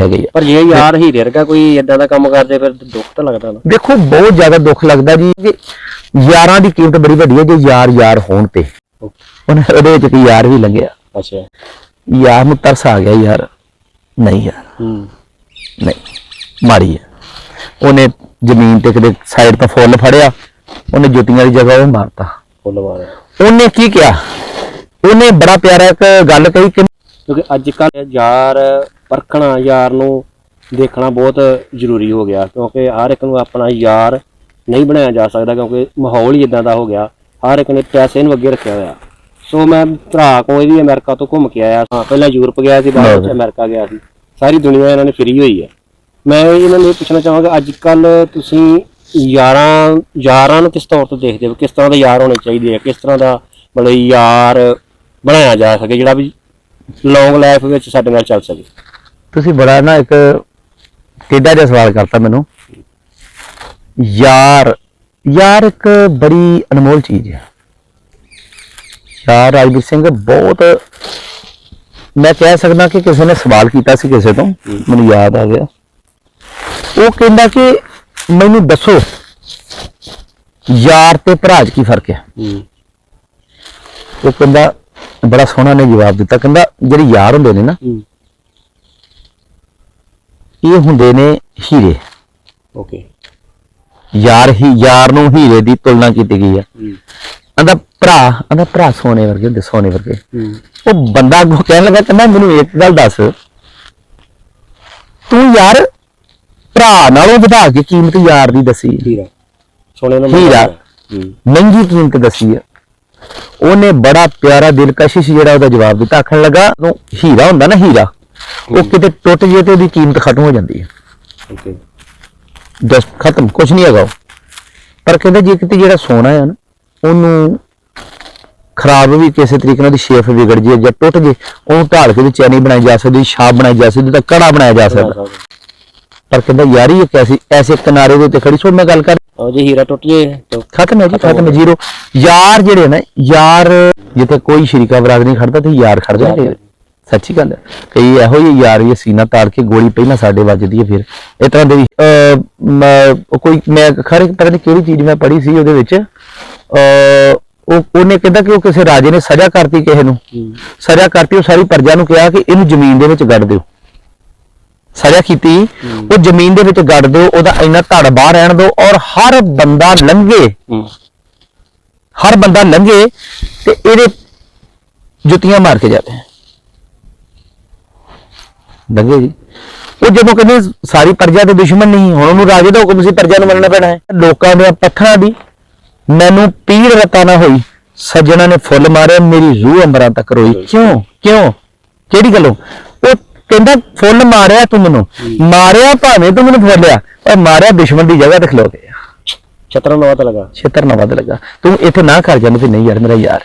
ਹੈਗੇ ਆ। ਪਰ ਜੇ ਯਾਰ ਹੀਰੇ ਵਰਗਾ ਕੋਈ ਇਦਾਂ ਦਾ ਕੰਮ ਕਰਦੇ ਫਿਰ ਦੁੱਖ ਤਾਂ ਲੱਗਦਾ ਨਾ। ਦੇਖੋ ਬਹੁਤ ਜ਼ਿਆਦਾ ਦੁੱਖ ਲੱਗਦਾ ਜੀ। ਕਿ ਯਾਰਾਂ ਦੀ ਕੀਮਤ ਬੜੀ ਵੱਡੀ ਹੈ ਜੇ ਯਾਰ ਯਾਰ ਹੋਣ ਤੇ। ਉਹਨੇ ਉਹਦੇ ਵਿੱਚ ਕੋਈ ਯਾਰ ਵੀ ਲੰਘਿਆ। ਅੱਛਾ। ਯਾਰ ਨੂੰ ਤਰਸ ਆ ਗਿਆ ਯਾਰ। ਨਹੀਂ ਯਾਰ। ਹੂੰ। ਨਹੀਂ ਮਾੜੀ ਹੈ। ਉਹਨੇ ਜ਼ਮੀਨ ਤੇ ਕਿਤੇ ਸਾਈਡ ਤੋਂ ਫੁੱਲ ਫੜਿਆ ਉਹਨੇ ਜੁੱਤੀਆਂ ਦੀ ਜਗ੍ਹਾ ਉਹ ਮਾਰਤਾ। ਫੁੱਲ ਮਾਰਿਆ। ਉਹਨੇ ਕੀ ਕਿਹਾ? ਉਹਨੇ ਬੜਾ ਪਿਆਰਾ ਇੱਕ ਗੱਲ ਕਹੀ ਕਿ ਕਿਉਂਕਿ ਅੱਜ ਕੱਲ ਯਾਰ ਪਰਖਣਾ ਯਾਰ ਨੂੰ ਦੇਖਣਾ ਬਹੁਤ ਜ਼ਰੂਰੀ ਹੋ ਗਿਆ ਕਿਉਂਕਿ ਹਰ ਇੱਕ ਨੂੰ ਆਪਣਾ ਯਾਰ ਨਹੀਂ ਬਣਾਇਆ ਜਾ ਸਕਦਾ ਕਿਉਂਕਿ ਮਾਹੌਲ ਹੀ ਇਦਾਂ ਦਾ ਹੋ ਗਿਆ। ਹਰ ਇੱਕ ਨੇ ਪੈਸੇ ਨੂੰ ਅੱਗੇ ਰੱਖਿਆ ਹੋਇਆ। ਸੋ ਮੈਂ ਭਰਾ ਕੋਲ ਵੀ ਅਮਰੀਕਾ ਤੋਂ ਘੁੰਮ ਕੇ ਆਇਆ ਹਾਂ ਪਹਿਲਾਂ ਯੂਰਪ ਗਿਆ ਸੀ ਬਾਅਦ ਵਿੱਚ ਅਮਰੀਕਾ ਗਿਆ ਸੀ। ਸਾਰੀ ਦੁਨੀਆ ਇਹਨਾਂ ਨੇ ਫਿਰੀ ਹੋਈ ਹੈ। ਮੈਂ ਇਹਨਾਂ ਨੂੰ ਪੁੱਛਣਾ ਚਾਹਾਂਗਾ ਅੱਜ ਕੱਲ ਤੁਸੀਂ ਯਾਰਾਂ ਯਾਰਾਂ ਨੂੰ ਕਿਸ ਤੌਰ ਤੇ ਦੇਖਦੇ ਹੋ? ਕਿਸ ਤਰ੍ਹਾਂ ਦੇ ਯਾਰ ਹੋਣੇ ਚਾਹੀਦੇ ਆ? ਕਿਸ ਤਰ੍ਹਾਂ ਦਾ ਮਤਲਬ ਯਾਰ ਬਣਾਇਆ ਜਾ ਸਕੇ ਜਿਹੜਾ ਵੀ ਲੌਂਗ ਲਾਈਫ ਵਿੱਚ ਸਾਡੇ ਨਾਲ ਚੱਲ ਸਕੇ? ਤੁਸੀਂ ਬੜਾ ਨਾ ਇੱਕ ਟੇਢਾ ਜਿਹਾ ਸਵਾਲ ਕਰਤਾ ਮੈਨੂੰ। ਯਾਰ ਯਾਰ ਇੱਕ ਬੜੀ ਅਨਮੋਲ ਚੀਜ਼ ਹੈ ਯਾਰ ਰਾਜਵੀਰ ਸਿੰਘ ਬਹੁਤ ਮੈਂ ਕਹਿ ਸਕਦਾ ਕਿ ਕਿਸੇ ਨੇ ਸਵਾਲ ਕੀਤਾ ਸੀ ਕਿਸੇ ਤੋਂ ਮੈਨੂੰ ਯਾਦ ਆ ਗਿਆ। ਉਹ ਕਹਿੰਦਾ ਕਿ ਮੈਨੂੰ ਦੱਸੋ ਯਾਰ ਤੇ ਭਰਾ 'ਚ ਕੀ ਫ਼ਰਕ ਹੈ। ਉਹ ਕਹਿੰਦਾ ਬੜਾ ਸੋਹਣਾ ਨੇ ਜਵਾਬ ਦਿੱਤਾ। ਕਹਿੰਦਾ ਜਿਹੜੇ ਯਾਰ ਹੁੰਦੇ ਨੇ ਨਾ ਇਹ ਹੁੰਦੇ ਨੇ ਹੀਰੇ। ਓਕੇ ਯਾਰ ਹੀ ਯਾਰ ਨੂੰ ਹੀਰੇ ਦੀ ਤੁਲਨਾ ਕੀਤੀ ਗਈ ਹੂੰ। ਕਹਿੰਦਾ ਭਰਾ ਕਹਿੰਦਾ ਭਰਾ ਸੋਨੇ ਵਰਗੇ ਹੁੰਦੇ ਸੋਨੇ ਵਰਗੇ। ਉਹ ਬੰਦਾ ਅੱਗੋਂ ਕਹਿਣ ਲੱਗਾ ਕਹਿੰਦਾ ਮੈਨੂੰ ਇੱਕ ਗੱਲ ਦੱਸ। ਤੂੰ ਯਾਰ ਭਰਾ ਨਾਲੋਂ ਵਧਾ ਕੇ ਕੀਮਤ ਯਾਰ ਦੀ ਦੱਸੀ। ਹੀਰਾ। ਸੋਨੇ ਦਾ ਹੀਰਾ। ਮਹਿੰਗੀ ਕੀਮਤ ਦੱਸੀ ਹੈ ਉਹਨੇ ਬੜਾ ਪਿਆਰਾ ਦਿਲਕਸ਼ਿਸ਼ ਜਿਹੜਾ ਉਹਦਾ ਜਵਾਬ ਦਿੱਤਾ। ਆਖਣ ਲੱਗਾ ਹੀਰਾ ਹੁੰਦਾ ਨਾ ਹੀਰਾ। ਉਹ ਕਿਤੇ ਟੁੱਟ ਜੇ ਤੇ ਉਹਦੀ ਕੀਮਤ ਖਤਮ ਹੋ ਜਾਂਦੀ ਹੈ। ਓਕੇ ਜਸ ਖਤਮ ਕੁਝ ਨਹੀਂ ਹੈਗਾ ਉਹ। ਪਰ ਕਹਿੰਦਾ ਜੇ ਕਿਤੇ ਜਿਹੜਾ ਸੋਨਾ ਹੈ ਨਾ ਉਹਨੂੰ ਖਰਾਬ ਵੀ ਕਿਸੇ ਤਰੀਕੇ ਨਾਲ ਉਹਦੀ ਸ਼ੇਪ ਵਿਗੜ ਜੇ ਜਾਂ ਟੁੱਟ ਜੇ ਉਹਨੂੰ ਢਾਲ ਕੇ ਵੀ ਚੈਨੀ ਬਣਾਈ ਜਾ ਸਕਦੀ ਛਾਪ ਬਣਾਈ ਜਾ ਸਕਦੀ ਤਾਂ ਕੜਾ ਬਣਾਇਆ ਜਾ ਸਕਦਾ। ਪਰ ਕਹਿੰਦਾ ਯਾਰੀ ਇੱਕ ਐਸੀ ਐਸੇ ਕਿਨਾਰੇ ਦੇ ਉੱਤੇ ਖੜੀ ਸੋ ਮੈਂ ਗੱਲ ਕਰ ਉਹ ਜੇ ਹੀਰਾ ਟੁੱਟ ਜੇ ਤਾਂ ਖਤਮ ਹੈ ਜੀ ਖਤਮ ਹੈ ਜ਼ੀਰੋ। ਯਾਰ ਜਿਹੜੇ ਨੇ ਯਾਰ ਜਿੱਥੇ ਕੋਈ ਸ਼ਰੀਕਾ ਬਰਾਦ ਨਹੀਂ ਖੜਦਾ ਤੇ ਯਾਰ ਖੜ ਜਾਂਦੇ ਸੱਚੀ ਗੱਲ ਹੈ। ਕਈ ਇਹੋ ਜਿਹੇ ਯਾਰ ਵੀ ਸੀਨਾ ਤਾੜ ਕੇ ਗੋਲੀ ਪਹਿਲਾਂ ਸਾਡੇ ਵੱਜਦੀ ਹੈ ਫਿਰ। ਇਸ ਤਰ੍ਹਾਂ ਦੇ ਵੀ ਕੋਈ ਮੈਂ ਖਰੇ ਪਤਾ ਨਹੀਂ ਕਿਹੜੀ ਚੀਜ਼ ਮੈਂ ਪੜ੍ਹੀ ਸੀ ਉਹਦੇ ਵਿੱਚ। ਅਹ, ਉਹ ਉਹਨੇ ਕਹਿੰਦਾ ਕਿ ਉਹ ਕਿਸੇ ਰਾਜੇ ਨੇ ਸਜ਼ਾ ਕਰਤੀ ਕਿਸੇ ਨੂੰ। ਸਜ਼ਾ ਕਰਤੀ ਉਹ ਸਾਰੀ ਪ੍ਰਜਾ ਨੂੰ ਕਿਹਾ ਕਿ ਇਹਨੂੰ ਜ਼ਮੀਨ ਦੇ ਵਿੱਚ ਗੱਡ ਦਿਓ। ਸਜ਼ਾ ਕੀਤੀ। ਉਹ ਜ਼ਮੀਨ ਦੇ ਵਿੱਚ ਗੱਡ ਦਿਓ ਉਹਦਾ ਇੰਨਾ ਧੜ ਬਾਹਰ ਰਹਿਣ ਦਿਓ ਔਰ ਹਰ ਬੰਦਾ ਲੰਘੇ। ਹਰ ਬੰਦਾ ਲੰਘੇ ਤੇ ਇਹਦੇ ਜੁੱਤੀਆਂ ਮਾਰ ਕੇ ਜਾਵੇ ਲੰਘੇ ਜੀ। ਉਹ ਜਦੋਂ ਕਹਿੰਦੇ ਸਾਰੀ ਪ੍ਰਜਾ ਦੇ ਦੁਸ਼ਮਣ ਨਹੀਂ ਹੁਣ ਉਹਨੂੰ ਰਾਜੇ ਦਾ ਹੁਕਮ ਸੀ ਪ੍ਰਜਾ ਨੂੰ ਮੰਨਣਾ ਪੈਣਾ ਹੈ। ਲੋਕਾਂ ਦੇ ਪੱਥਰਾਂ ਦੀ ਮੈਨੂੰ ਪੀੜ ਰਤਾ ਨਾ ਹੋਈ। ਸੱਜਣਾ ਨੇ ਫੁੱਲ ਮਾਰਿਆ ਮੇਰੀ ਰੂਹ ਅੰਬਰਾਂ ਤੱਕ ਰੋਈ। ਕਿਉਂ? ਕਿਉਂ? ਕਿਹੜੀ ਗੱਲੋਂ? ਉਹ ਕਹਿੰਦਾ ਫੁੱਲ ਮਾਰਿਆ ਤੂੰ ਮੈਨੂੰ। ਮਾਰਿਆ ਭਾਵੇਂ ਤੂੰ ਮੈਨੂੰ ਫੁੱਲਿਆ ਪਰ ਮਾਰਿਆ ਦੁਸ਼ਮਣ ਦੀ ਜਗ੍ਹਾ ਤੇ ਖਲੋ ਕੇ ਛਤਰਾ ਲਗਾ। ਛੇਤਰ ਨਾ ਵੱਧ ਲੱਗਾ। ਤੂੰ ਇੱਥੇ ਨਾ ਕਰ ਜਾਂਦੇ ਨਹੀਂ ਯਾਰ ਮੇਰਾ ਯਾਰ।